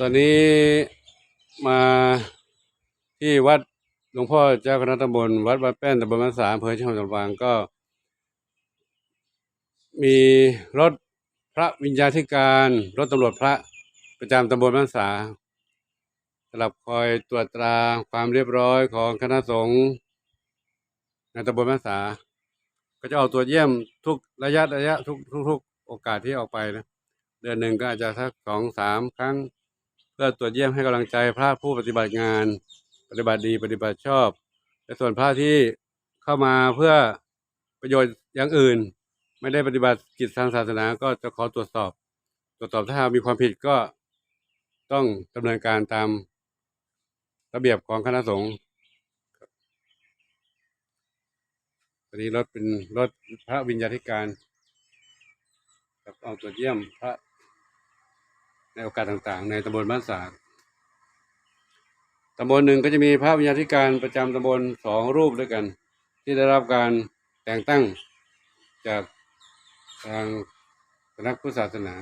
ตอนนี้มาที่วัดหลวงพ่อเจ้าคณะตำบลวัดวัดแป้นตำบลมันสาอำเภอช่องจำปางก็ มีรถพระวิญญาธิการรถตำรวจพระประจำตำบลมันสาสำหรับคอยตรวจตราความเรียบร้อยของคณะสงฆ์ในตำบลมันสาก็จะออกตรวจเยี่ยมทุกระยะระยะทุกทุกทุกโอกาสที่ออกไปนะ เดือนหนึ่งก็อาจจะสักสองสามครั้ง เพื่อตรวจเยี่ยมให้กำลังใจพระผู้ปฏิบัติงาน ปฏิบัติดีปฏิบัติชอบและส่วนพระที่เข้ามาเพื่อประโยชน์อย่างอื่น ไม่ได้ปฏิบัติกิจทางศาสนาก็จะขอตรวจสอบ ตรวจสอบถ้ามีความผิดก็ต้องดำเนินการตามระเบียบของคณะสงฆ์ตอนนี้รถเป็นรถพระวิญญาธิการครับเอาตรวจเยี่ยมพระ ในโอกาสต่างๆ ในตำบลบ้านสากตำบลหนึ่งก็จะมีพระวิญญาธิการประจำตำบลสองรูปด้วยกัน ที่ได้รับการแต่งตั้งจากทางคณะพุทธศาสนา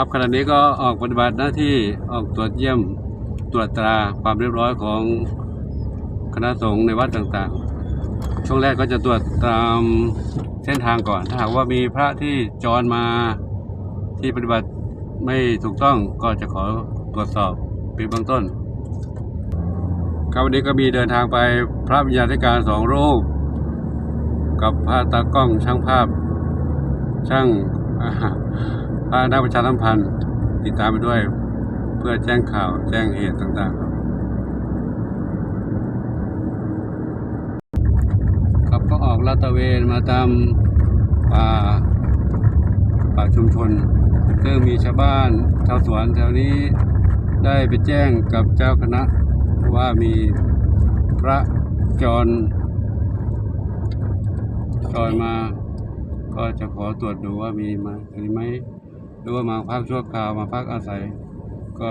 ครับขณะนี้ก็ออกปฏิบัติหน้าที่ออกตรวจเยี่ยมตรวจตราความเรียบร้อยของคณะสงฆ์ในวัดต่างๆ ช่วงแรกก็จะตรวจตามเส้นทางก่อน ถ้าหากว่ามีพระที่จรมาที่ปฏิบัติไม่ถูกต้องก็จะขอตรวจสอบเป็นเบื้องต้นครับวันนี้ก็มีเดินทางไปพระวิญญาธิการสองรูป กับพระตากล้องช่างภาพช่าง อ่าพระนักประชาสัมพันธ์ติดตามไปด้วย เพื่อแจ้งข่าวแจ้งเหตุต่างๆ ครับครับก็ออกลาดตระเวนมาตามป่าป่าชุมชนซึ่งมีชาวบ้านชาวสวนแถวนี้ได้ไปแจ้งกับเจ้าคณะว่ามีพระจรจอยมา ก็จะขอตรวจดูว่ามีมาหรือไม่ หรือว่ามาพักชั่วคราวมาพักอาศัย ก็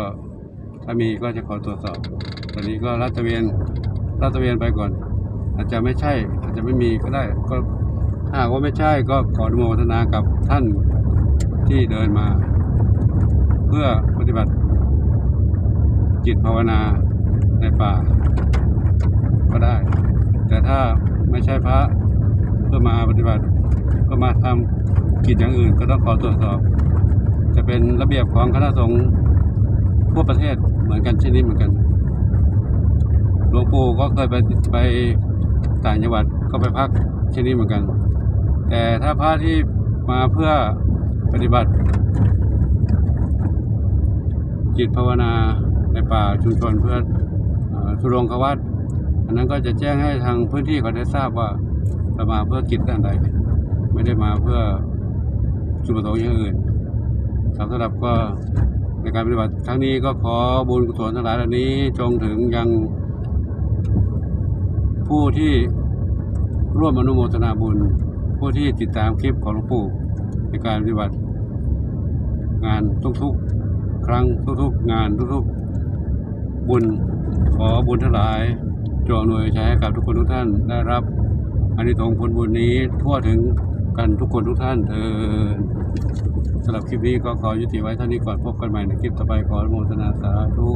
ถ้ามีก็จะขอตรวจสอบ ตอนนี้ก็ลาดตเวนลาดตระเวนไปก่อน อาจจะไม่ใช่ อาจจะไม่มีก็ได้ ก็ถ้าหากว่าไม่ใช่ก็ขออนุโมทนากับท่านที่เดินมา เพื่อปฏิบัติ จิตภาวนาในป่า ก็ได้ แต่ถ้าไม่ใช่พระเพื่อมาปฏิบัติเพื่อมาทำกิจอย่างอื่นก็ต้องขอตรวจสอบ จะเป็นระเบียบของคณะสงฆ์ทั่วประเทศเหมือนกันเช่นนี้เหมือนกัน หลวงปู่ก็เคยไปไปต่างจังหวัดก็ไปพักเช่นนี้เหมือนกัน แต่ถ้าพระที่มาเพื่อปฏิบัติ จิตภาวนาในป่าชุมชนเพื่ออทุรงควัตอันนั้นก็จะแจ้งให้ทางพื้นที่เขาได้ทราบว่าเรามาเพื่อกิจด้านใดไม่ได้มาเพื่อจุดประสงค์อย่างอื่น ครับสำหรับก็ในการปฏิบัติครั้งนี้ก็ขอบุญกุศลทั้งหลายเหล่านี้จงถึงยัง ผู้ที่ร่วมอนุโมทนาบุญ ผู้ที่ติดตามคลิปของหลวงปู่ในการปฏิบัติ งานทุกๆ ครั้งทุกๆ งานทุกๆ บุญขอบุญทั้งหลายจงอำนวยชัยให้กับทุกคนทุกท่านได้รับอานิสงส์ผลบุญนี้ทั่วถึง กันทุกคนทุกท่านเออสำหรับคลิปนี้ก็ขอยุติไว้เท่านี้ก่อนพบกันใหม่ในคลิปต่อไปขออนุโมทนาสาธุ